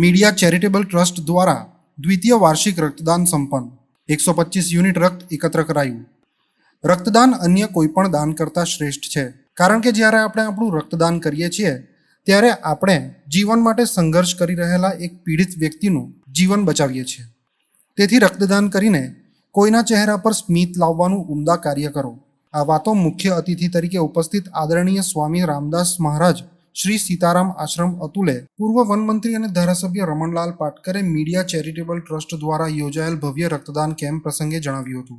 Media charitable trust દ્વારા દ્વિતીય વાર્ષિક રક્તદાન સંપન્ન. એકસો પચીસ યુનિટ રક્ત એકત્ર કરાયું. રક્તદાન અન્ય કોઈપણ દાન કરતાં શ્રેષ્ઠ છે. કારણ કે જ્યારે આપણે આપણું રક્તદાન કરીએ છીએ, ત્યારે આપણે જીવન માટે સંઘર્ષ કરી રહેલા એક પીડિત વ્યક્તિનું જીવન બચાવીએ છીએ. તેથી રક્તદાન કરીને કોઈના ચહેરા પર સ્મિત લાવવાનું ઉમદા કાર્ય કરો. આ વાતો મુખ્ય અતિથિ તરીકે ઉપસ્થિત આદરણીય સ્વામી રામદાસ મહારાજ શ્રી સીતારામ આશ્રમ અતુલે પૂર્વ વનમંત્રી અને ધારાસભ્ય રમણલાલ પાટકરે મીડિયા ચેરિટેબલ ટ્રસ્ટ દ્વારા યોજાયેલ ભવ્ય રક્તદાન કેમ્પ પ્રસંગે જણાવ્યું હતું.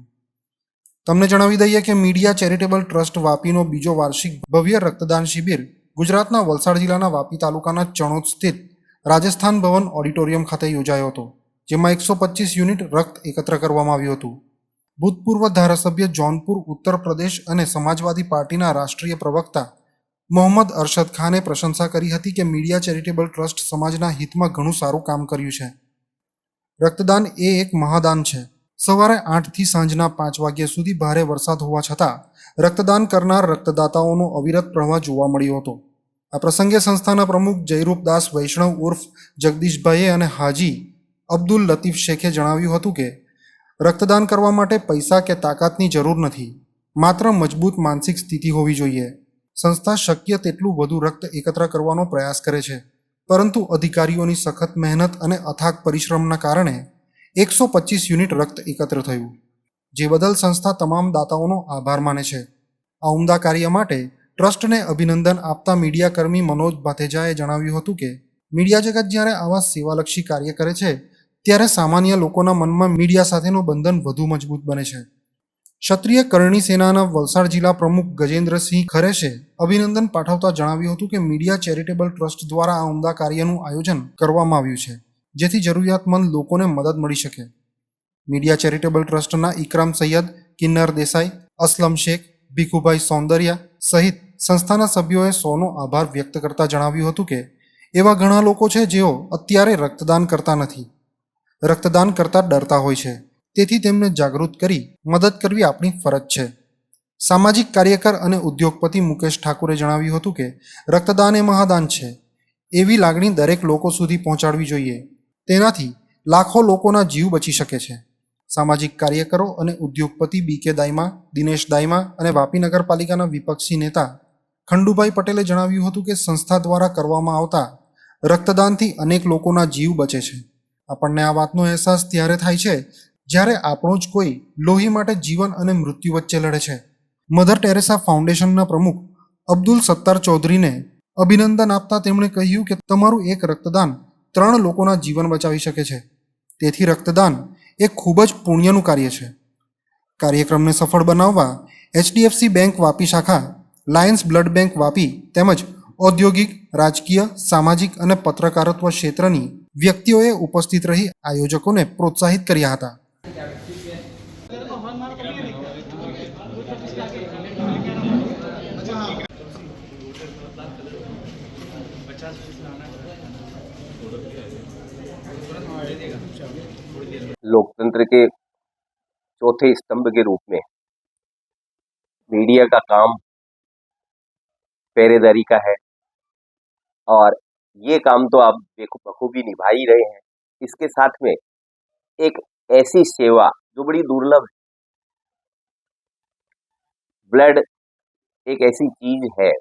તમને જણાવી દઈએ કે મીડિયા ચેરિટેબલ ટ્રસ્ટ વાપીનો બીજો વાર્ષિક ભવ્ય રક્તદાન શિબિર ગુજરાતના વલસાડ જિલ્લાના વાપી તાલુકાના ચણોદ સ્થિત રાજસ્થાન ભવન ઓડિટોરિયમ ખાતે યોજાયો હતો, જેમાં એકસો પચીસ યુનિટ રક્ત એકત્ર કરવામાં આવ્યું હતું. ભૂતપૂર્વ ધારાસભ્ય જૌનપુર ઉત્તર પ્રદેશ અને સમાજવાદી પાર્ટીના રાષ્ટ્રીય પ્રવક્તા મોહમ્મદ અરશદ ખાને પ્રશંસા કરી હતી કે મીડિયા ચેરિટેબલ ટ્રસ્ટ સમાજના હિતમાં ઘણું સારું કામ કર્યું છે. રક્તદાન એ એક મહાદાન છે. સવારે આઠથી સાંજના પાંચ વાગ્યા સુધી ભારે વરસાદ હોવા છતાં, રક્તદાન કરનાર રક્તદાતાઓનો અવિરત પ્રવાહ જોવા મળ્યો હતો. આ પ્રસંગે સંસ્થાના પ્રમુખ જયરૂપદાસ વૈષ્ણવ ઉર્ફ જગદીશભાઈએ અને હાજી અબ્દુલ લતીફ શેખે જણાવ્યું હતું કે, રક્તદાન કરવા માટે પૈસા કે તાકાતની જરૂર નથી. માત્ર મજબૂત માનસિક સ્થિતિ હોવી જોઈએ. સંસ્થા શક્ય તેટલું વધુ રક્ત એકત્ર કરવાનો પ્રયાસ કરે છે. પરંતુ અધિકારીઓની સખત મહેનત અને અથાગ પરિશ્રમના કારણે એકસો પચીસ યુનિટ રક્ત એકત્ર થયું, જે બદલ સંસ્થા તમામ દાતાઓનો આભાર માને છે. આ ઉમદા કાર્ય માટે ટ્રસ્ટને અભિનંદન આપતા મીડિયાકર્મી મનોજ ભાથેજાએ જણાવ્યું હતું કે, મીડિયા જગત જ્યારે આવા સેવાલક્ષી કાર્ય કરે છે, ત્યારે સામાન્ય લોકોના મનમાં મીડિયા સાથેનું બંધન વધુ મજબૂત બને છે. ક્ષત્રિય કરણી સેનાના વલસાડ જિલ્લા પ્રમુખ ગજેન્દ્રસિંહ ખરેશે અભિનંદન પાઠવતા જણાવ્યું હતું કે મીડિયા ચેરિટેબલ ટ્રસ્ટ દ્વારા આ ઉમદા કાર્યનું આયોજન કરવામાં આવ્યું છે, જેથી જરૂરિયાતમંદ લોકોને મદદ મળી શકે. મીડિયા ચેરિટેબલ ટ્રસ્ટના ઇકરામ સૈયદ કિન્નર દેસાઈ, અસલમ શેખ, ભીખુભાઈ સૌંદર્યા સહિત સંસ્થાના સભ્યોએ સૌનો આભાર વ્યક્ત કરતા જણાવ્યું હતું કે, એવા ઘણા લોકો છે જેઓ અત્યારે રક્તદાન કરતા નથી. રક્તદાન કરતા ડરતા હોય છે, તેથી તેમને જાગૃત કરી મદદ કરવી આપણી ફરજ છે. સામાજિક કાર્યકર અને ઉદ્યોગપતિ મુકેશ ઠાકુરે જણાવ્યું હતું કે, રક્તદાન એ મહાદાન છે. એવી લાગણી દરેક લોકો સુધી પહોંચાડવી જોઈએ. તેનાથી લાખો લોકોના જીવ બચી શકે છે. સામાજિક કાર્યકરો અને ઉદ્યોગપતિ બી કે દાઈમા દિનેશ દાઈમા અને વાપી નગરપાલિકાના વિપક્ષી નેતા ખંડુભાઈ પટેલે જણાવ્યું હતું કે, સંસ્થા દ્વારા કરવામાં આવતા રક્તદાનથી અનેક લોકોના જીવ બચે છે. આપણને આ વાતનો અહેસાસ ત્યારે થાય છે, જ્યારે આપણો જ કોઈ લોહી માટે જીવન અને મૃત્યુ વચ્ચે લડે છે. મધર ટેરેસા ફાઉન્ડેશનના પ્રમુખ અબ્દુલ સત્તાર ચૌધરીને અભિનંદન આપતા તેમણે કહ્યું કે તમારું એક રક્તદાન ત્રણ લોકોના જીવન બચાવી શકે છે. તેથી રક્તદાન એ ખૂબ જ પુણ્યનું કાર્ય છે. કાર્યક્રમને સફળ બનાવવા એચડીએફસી બેંક વાપી શાખા, લાયન્સ બ્લડ બેંક વાપી તેમજ ઔદ્યોગિક, રાજકીય, સામાજિક અને પત્રકારત્વ ક્ષેત્રની વ્યક્તિઓએ ઉપસ્થિત રહી આયોજકોને પ્રોત્સાહિત કર્યા હતા. लोकतंत्र के चौथे स्तंभ के रूप में मीडिया का काम पहरेदारी का है और ये काम तो आप बखूबी निभा ही रहे हैं। इसके साथ में एक ऐसी सेवा जो बड़ी दुर्लभ है। ब्लड एक ऐसी चीज़ है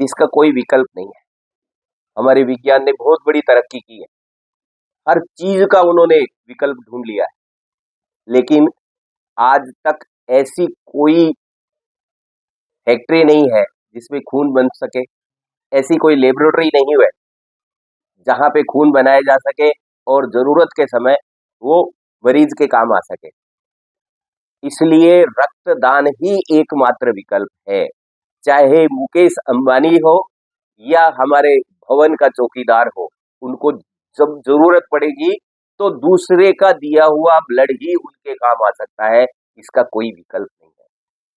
जिसका कोई विकल्प नहीं है। हमारे विज्ञान ने बहुत बड़ी तरक्की की है। हर चीज़ का उन्होंने विकल्प ढूंढ लिया है। लेकिन आज तक ऐसी कोई फैक्ट्री नहीं है जिसमें खून बन सके। ऐसी कोई लेबोरेटरी नहीं है जहाँ पे खून बनाया जा सके और ज़रूरत के समय वो मरीज़ के काम आ सके। इसलिए रक्तदान ही एकमात्र विकल्प है। चाहे मुकेश अंबानी हो या हमारे भवन का चौकीदार हो, उनको जब ज़रूरत पड़ेगी तो दूसरे का दिया हुआ ब्लड ही उनके काम आ सकता है, इसका कोई विकल्प नहीं है।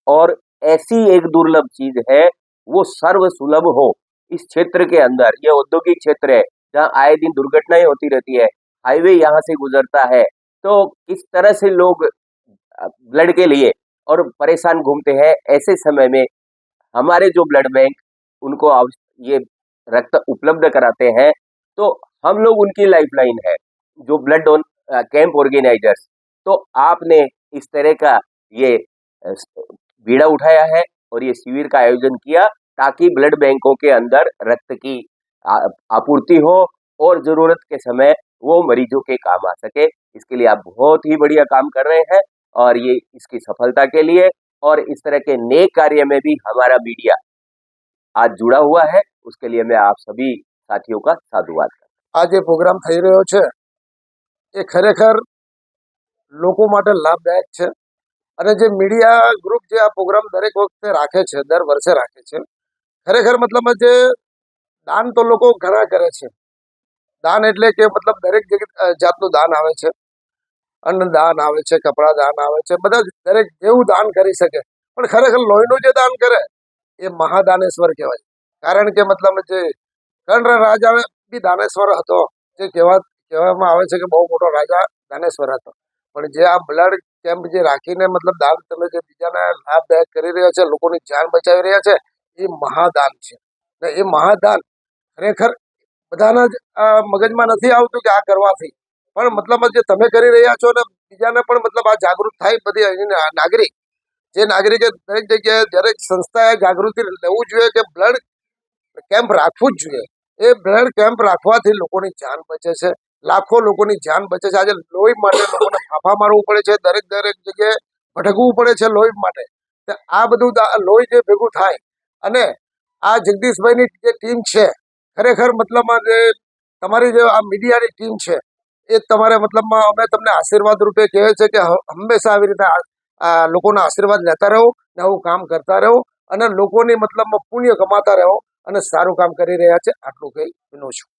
और ऐसी एक दुर्लभ चीज़ है, वो सर्व सुलभ हो, इस क्षेत्र के अंदर, ये औद्योगिक क्षेत्र है, जहाँ आए दिन दुर्घटनाएँ होती रहती है, हाईवे यहाँ से गुजरता है तो किस तरह से लोग ब्लड के लिए और परेशान घूमते हैं, ऐसे समय में हमारे जो ब्लड बैंक, उनको ये रक्त उपलब्ध कराते हैं तो हम लोग उनकी लाइफलाइन है, जो ब्लड डोन कैंप ऑर्गेनाइजर्स तो आपने इस तरह का ये बीड़ा उठाया है और ये शिविर का आयोजन किया ताकि ब्लड बैंकों के अंदर रक्त की आपूर्ति हो और ज़रूरत के समय वो मरीजों के काम आ सके। इसके लिए आप बहुत ही बढ़िया काम कर रहे हैं और ये इसकी सफलता के लिए और इस तरह के नेक कार्य में भी हमारा मीडिया आज जुड़ा हुआ है। उसके लिए मैं आप सभी साथियों का साधुवाद આ જે પ્રોગ્રામ થઈ રહ્યો છે, એ ખરેખર લોકો માટે લાભદાયક છે. અને જે મીડિયા ગ્રુપ જે આ પ્રોગ્રામ દરેક વખતે રાખે છે, દર વર્ષે રાખે છે, ખરેખર મતલબ જે દાન તો લોકો ઘણા કરે છે. દાન એટલે કે મતલબ દરેક જાતનું દાન આવે છે. અન્ન દાન આવે છે, કપડા દાન આવે છે, બધા દરેક જેવું દાન કરી શકે. પણ ખરેખર લોહીનું જે દાન કરે, એ મહાદાનેશ્વર કહેવાય. કારણ કે મતલબ જે કર્ણ રાજા બી દાનેશ્વર હતો, જે કહેવા કહેવામાં આવે છે કે બહુ મોટો રાજા દાનેશ્વર હતો. પણ જે આ બ્લડ કેમ્પ જે રાખીને મતલબ દાન તમે જે બીજાને લાભદાયક કરી રહ્યા છે, લોકોની જાન બચાવી રહ્યા છે, એ મહાદાન છે. ને એ મહાદાન ખરેખર બધાના જ મગજમાં નથી આવતું કે આ કરવાથી. પણ મતલબ જે તમે કરી રહ્યા છો ને બીજાને પણ મતલબ આ જાગૃત થાય બધી નાગરિક. જે નાગરિકે દરેક જગ્યાએ, દરેક સંસ્થાએ જાગૃતિ લેવું જોઈએ કે બ્લડ કેમ્પ રાખવું જ જોઈએ. એ બ્લડ કેમ્પ રાખવાથી લોકોની જાન બચે છે. લાખો લોકોની જાન બચે છે. આજે લોહી માટે લોકોને ફાફા મારવું પડે છે. દરેક દરેક જગ્યાએ ભટકવું પડે છે લોહી માટે. આ બધું લોહી જે ભેગું થાય અને આ જગદીશભાઈની જે ટીમ છે, ખરેખર મતલબમાં જે તમારી જે આ મીડિયાની ટીમ છે, એ તમારે મતલબમાં અમે તમને આશીર્વાદ રૂપે કહે છે કે હંમેશા આવી રીતે લોકોના આશીર્વાદ લેતા રહો ને આવું કામ કરતા રહો અને લોકોની મતલબમાં પુણ્ય કમાતા રહો. અને સારું કામ કરી રહ્યા છે. આટલું કહી વિનો છું.